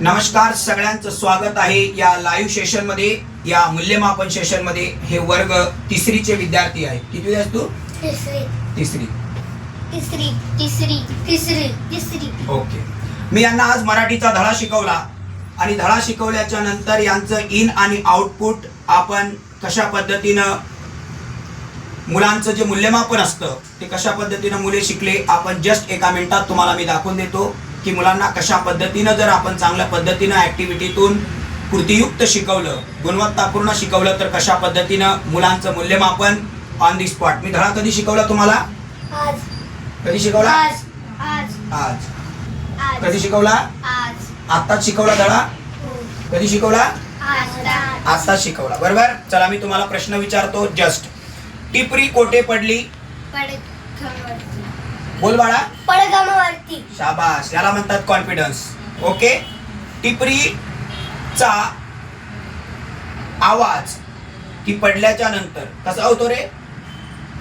नमस्कार सगळ्यांचं स्वागत आहे या लाईव्ह सेशनमध्ये या मूल्यमापन सेशनमध्ये. हे वर्ग तिसरीचे विद्यार्थी आहेत. किती आहेस तू? तिसरी. तिसरी. तिसरी तिसरी तिसरी तिसरी. ओके. मी यांना आज मराठीचा धडा शिकवला. आणि धडा शिकवल्याच्या नंतर यांचं इन आणि आउटपुट आपण कशा पद्धतीनं मुलांचं जे मूल्यमापन असतं ते कशा पद्धतीनं मुले शिकले आपण जस्ट एका मिनिटात तुम्हाला मी दाखवून देतो. की मुलांना कशा पद्धतीनं जर आपण चांगल्या पद्धतीनं ॲक्टिव्हिटीतून कृतीयुक्त शिकवलं गुणवत्तापूर्ण शिकवलं तर कशा पद्धतीनं मुलांचं मूल्यमापन ऑन दी स्पॉट मी धडा कधी शिकवला तुम्हाला? आज. कधी शिकवला? आज. कधी शिकवला? आज. आत्ताच शिकवला धडा? हो. कधी शिकवला? आज. आत्ताच शिकवला. बरोबर? चला मी तुम्हाला प्रश्न विचारतो. जस्ट. टिपरी कोठे पडली? बोल बाळा. पडगामावरती. शाबास. याला म्हणतात कॉन्फिडन्स ओके टिपरीचा आवाज ती पडल्याच्या नंतर. कसा होतो रे?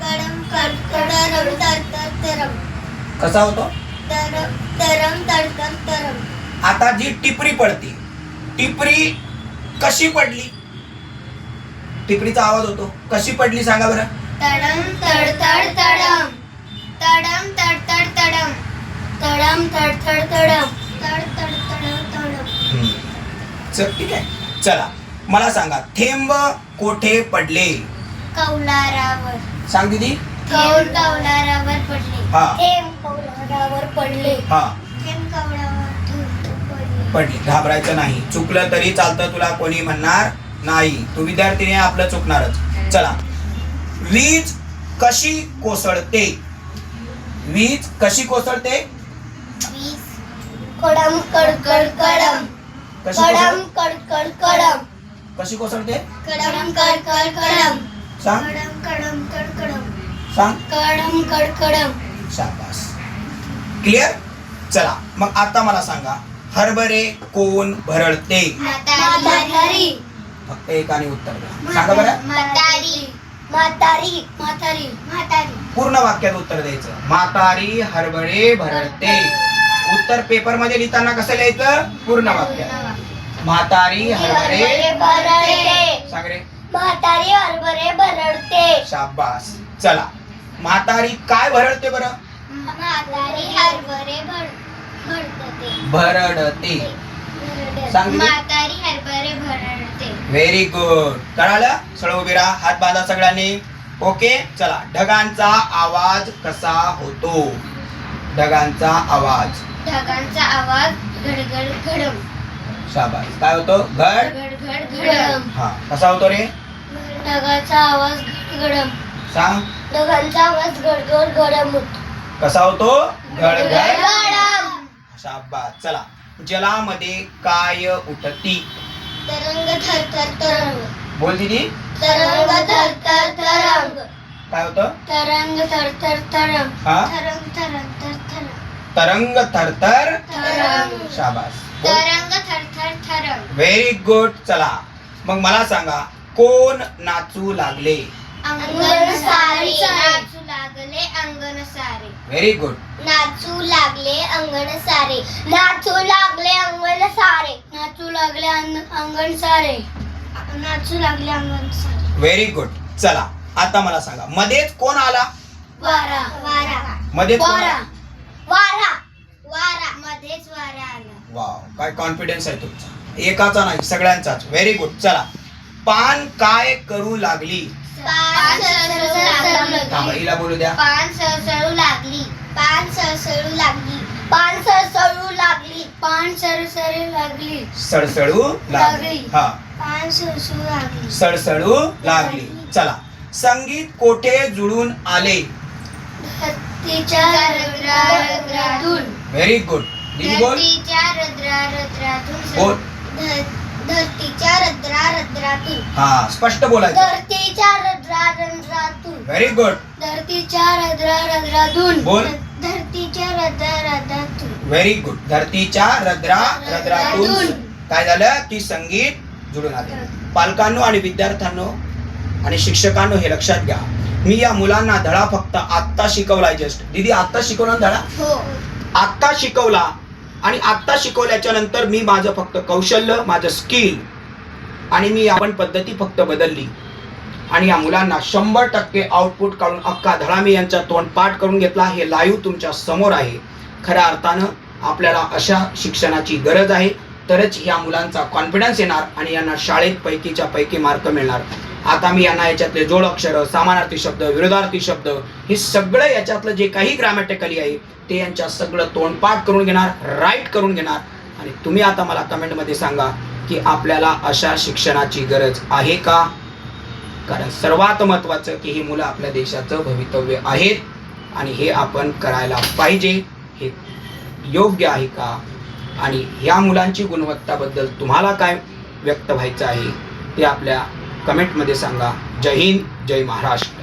कडम कड कडरम तर तर तरम. कसा होतो? तरम तरम तरम. आता जी टिपरी पडती टिपरी कशी पडली? टिपरीचा आवाज होतो. कशी पडली सांगा बरं. तडम तड तड तडम. तडम तड तड तडम. तडम तड तड तडम. तड तड तड तडम. चल ठीक आहे. चला. मला सांगा थेंब कोठे पडले? कौलारावर. सांग दिदी. थेंब कौलारावर पडले. हा. थेंब कौलारावर पडले. हा. थेंब कौलावर पडले. पडली. घाबरायचं नाही. चुकलं तरी चालतं तुला कोणी म्हणणार नाही. तू विद्यार्थीने आपलं चुकणारच. चला. वीज कशी कोसळते? वीज कशी कोसळते? वीज. कडम कडकड कडम. कशी कडम कोसळ कडकड कडम. कशी कोसळते? कडम कडकड कडम. सांग. कडम कडम कडकडम सांग. कडम कडकडम. शाबास. क्लिअर चला मग आता मला सांगा हरभरे कोण भरळते म्हातारी. फक्त एक आणि उत्तर द्या. सांगा बरं. म्हातारी. म्हातारी म्हातारी म्हातारी. पूर्ण वाक्यात उत्तर द्यायचं. म्हातारी हरभरे भरळते उत्तर पेपरमध्ये लिहिताना कसं लिहायचं? पूर्ण वाक्यात. म्हातारी हरभरे भरडते सांग रे म्हातारी हरभरे भरडते शाबास. चला. म्हातारी काय भरळते बरं? म्हातारी हरभरे भर भरडते. भरडते. सांग. म्हातारी हरभरे भरडते. व्हेरी गुड कळालं? सळ उभी राहा. हात बांधा सगळ्यांनी. ओके चला. ढगांचा आवाज कसा होतो? ढगांचा आवाज. ढगांचा आवाज घडम. शाबास. काय होतो? घड? घडम. हा. कसा होतो रे? ढगाचा आवाज गडगडम सांग. ढगांचा आवाज गडगड घडम कसा होतो? घड घड घडम. शाबास. चला. जलामध्ये काय उठती? तरंग थरथर बोल दिदी. तरंग थरथर तरंग काय होतं? तरंग थरथर तरंग हा? तरंग तरंग तरंग तरंग थरथर तरंग. शाबास. तरंग थरथर तरंग व्हेरी गुड चला. मग मला सांगा कोण नाचू लागले? अंगण सारे. नाचू लागले अंगण सारे. व्हेरी गुड नाचू लागले अंगण सारे. नाचू लागले अंगण सारे. नाचू लागले अंग- अंगण सारे. नाचू लागले अंगण सारे व्हेरी गुड चला आता मला सांगा मध्येच कोण आला? वारा वारा. मध्येच कोण वारा? वारा. वारा. मध्येच वारा आला. वाव काय कॉन्फिडन्स आहे तुमचा. एकाचा नाही सगळ्यांचाच. व्हेरी गुड चला. पान काय करू लागली? पान सळसळू थांबा लागली हिला बोलू द्या. पान सळसळू लागली. पान सळसळू लागली. पान सळसळू लागली. पान सळसळू लागली. सळसळू लागली. लागली. हा. पान सळसळू लागली. सळसळू लागली. चला. संगीत कोठे जुळून आले? धरतीच्या रद्रारद्रातून. व्हेरी गुड दिदी बोल. धरतीच्या रद्रारद्रातून बोल. ध- धरतीच्या रद्रारद्रातून. हा स्पष्ट बोलायचं. धरतीच्या रद्रारद्रातून. व्हेरी गुड धरतीच्या रद्रारद्रातून. बोल. धरतीच्या रद्रारद्रातून. व्हेरी गुड धरतीच्या रद्रा रद्रातून. काय झालं? की संगीत जुळून आले. पालकांनो आणि विद्यार्थ्यांनो आणि शिक्षकांनो हे लक्षात घ्या. मी या मुलांना धडा फक्त आत्ता शिकवलाय जस्ट दीदी आत्ता शिकवला धडा? हो. आत्ता शिकवला आणि आत्ता शिकवल्याच्या नंतर मी माझं फक्त कौशल्य माझं स्किल आणि मी आपण पद्धती फक्त बदलली. आणि या मुलांना शंभर टक्के आउटपुट काढून अक्का धडा मी यांचा तोंड पाठ करून घेतला. हे लाईव्ह तुमच्यासमोर आहे. खऱ्या अर्थानं आपल्याला अशा शिक्षणाची गरज आहे. तरच या मुलांचा कॉन्फिडन्स येणार आणि यांना शाळेत पैकीच्या पैकी मार्क मिळणार. आता मी यांना याच्यातले जोड अक्षर समानार्थी शब्द विरोधार्थी शब्द हे सगळं याच्यातलं जे काही ग्रामॅटिकली आहे ते यांच्या सगळं तोंडपाठ करून घेणार राईट करून घेणार. आणि तुम्ही आता मला कमेंटमध्ये सांगा की आपल्याला अशा शिक्षणाची गरज आहे का? कारण सर्वात महत्त्वाचं की ही मुलं आपल्या देशाचं भवितव्य आहेत आणि हे आपण करायला पाहिजे. हे योग्य आहे का? आणि या मुलांची गुणवत्ताबद्दल तुम्हाला काय व्यक्त व्हायचं आहे ते आपल्या कमेंटमध्ये सांगा. जय हिंद जय महाराष्ट्र.